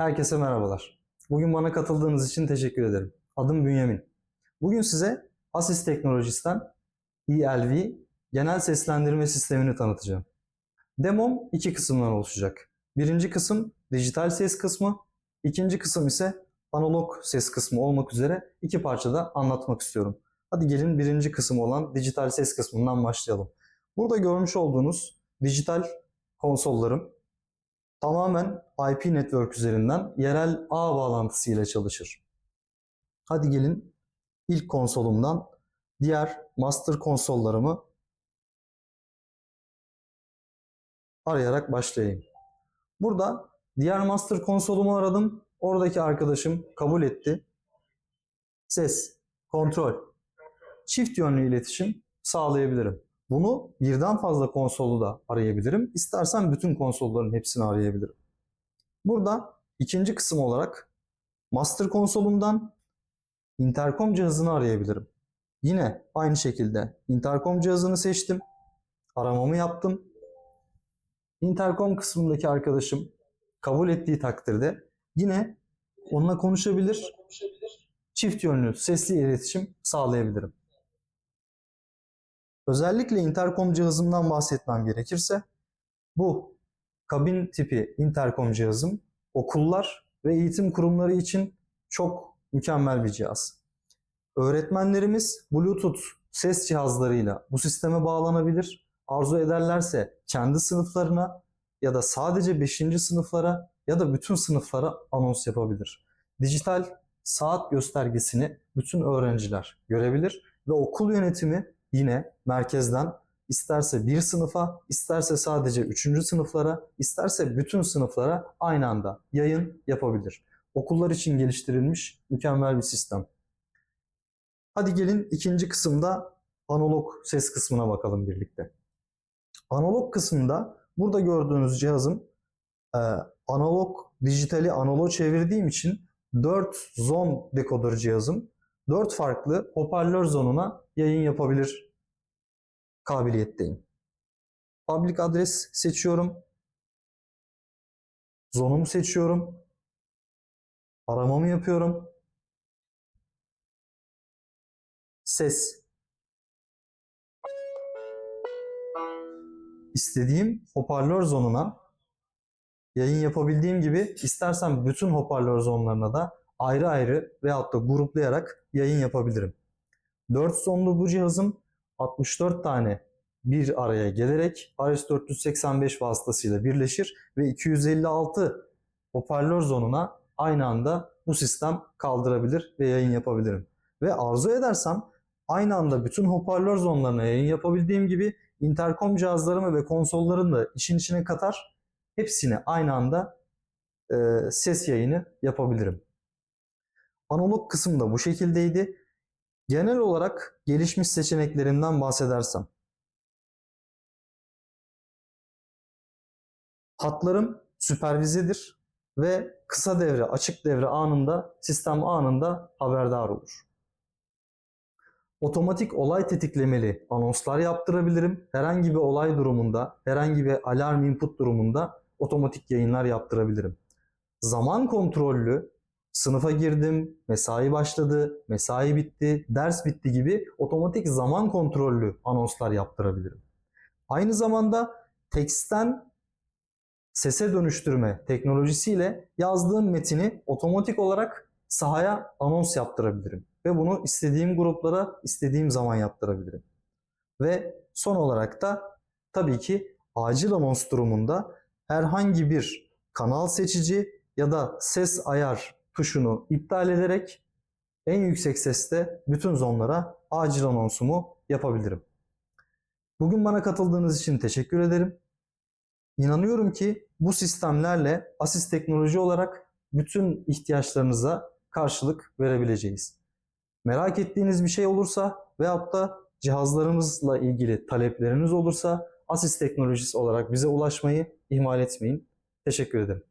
Herkese merhabalar. Bugün bana katıldığınız için teşekkür ederim. Adım Bünyamin. Bugün size Asis Teknolojisi'nden ELV genel seslendirme sistemini tanıtacağım. Demom iki kısımdan oluşacak. Birinci kısım dijital ses kısmı, ikinci kısım ise analog ses kısmı olmak üzere iki parçada anlatmak istiyorum. Hadi gelin birinci kısım olan dijital ses kısmından başlayalım. Burada görmüş olduğunuz dijital konsollarım tamamen IP network üzerinden yerel ağ bağlantısı ile çalışır. Hadi gelin ilk konsolumdan diğer master konsollarımı arayarak başlayayım. Burada diğer master konsolumu aradım. Oradaki arkadaşım kabul etti. Ses, kontrol, çift yönlü iletişim sağlayabilirim. Bunu birden fazla konsolu da arayabilirim. İstersen bütün konsolların hepsini arayabilirim. Burada ikinci kısım olarak master konsolumdan interkom cihazını arayabilirim. Yine aynı şekilde interkom cihazını seçtim. Aramamı yaptım. Interkom kısmındaki arkadaşım kabul ettiği takdirde yine onunla konuşabilir, çift yönlü sesli iletişim sağlayabilirim. Özellikle interkom cihazımdan bahsetmem gerekirse bu kabin tipi interkom cihazım okullar ve eğitim kurumları için çok mükemmel bir cihaz. Öğretmenlerimiz Bluetooth ses cihazlarıyla bu sisteme bağlanabilir. Arzu ederlerse kendi sınıflarına ya da sadece 5. sınıflara ya da bütün sınıflara anons yapabilir. Dijital saat göstergesini bütün öğrenciler görebilir ve okul yönetimi yine merkezden isterse bir sınıfa, isterse sadece üçüncü sınıflara, isterse bütün sınıflara aynı anda yayın yapabilir. Okullar için geliştirilmiş mükemmel bir sistem. Hadi gelin ikinci kısımda analog ses kısmına bakalım birlikte. Analog kısmında burada gördüğünüz cihazım e, analog dijitali analog çevirdiğim için 4 zon dekoder cihazım 4 farklı hoparlör zonuna yayın yapabilir kabiliyetteyim. Public adres seçiyorum. Zonumu seçiyorum. Aramamı yapıyorum. Ses. İstediğim hoparlör zonuna yayın yapabildiğim gibi istersen bütün hoparlör zonlarına da ayrı ayrı veyahut da gruplayarak yayın yapabilirim. 4 sonlu bu cihazım 64 tane bir araya gelerek RS485 vasıtasıyla birleşir ve 256 hoparlör zonuna aynı anda bu sistem kaldırabilir ve yayın yapabilirim. Ve arzu edersem aynı anda bütün hoparlör zonlarına yayın yapabildiğim gibi interkom cihazlarımı ve konsollarını da işin içine katar hepsine aynı anda e, ses yayını yapabilirim. Analog kısım bu şekildeydi. Genel olarak gelişmiş seçeneklerinden bahsedersem. Hatlarım süpervizedir ve kısa devre, açık devre anında, sistem anında haberdar olur. Otomatik olay tetiklemeli anonslar yaptırabilirim. Herhangi bir olay durumunda, herhangi bir alarm input durumunda otomatik yayınlar yaptırabilirim. Zaman kontrollü sınıfa girdim, mesai başladı, mesai bitti, ders bitti gibi otomatik zaman kontrollü anonslar yaptırabilirim. Aynı zamanda teksten sese dönüştürme teknolojisiyle yazdığım metini otomatik olarak sahaya anons yaptırabilirim. Ve bunu istediğim gruplara istediğim zaman yaptırabilirim. Ve son olarak da tabii ki acil anons durumunda herhangi bir kanal seçici ya da ses ayar tuşunu iptal ederek en yüksek seste bütün zonlara acil anonsumu yapabilirim. Bugün bana katıldığınız için teşekkür ederim. İnanıyorum ki bu sistemlerle Asis teknoloji olarak bütün ihtiyaçlarınıza karşılık verebileceğiz. Merak ettiğiniz bir şey olursa veyahut da cihazlarımızla ilgili talepleriniz olursa Asis teknolojisi olarak bize ulaşmayı ihmal etmeyin. Teşekkür ederim.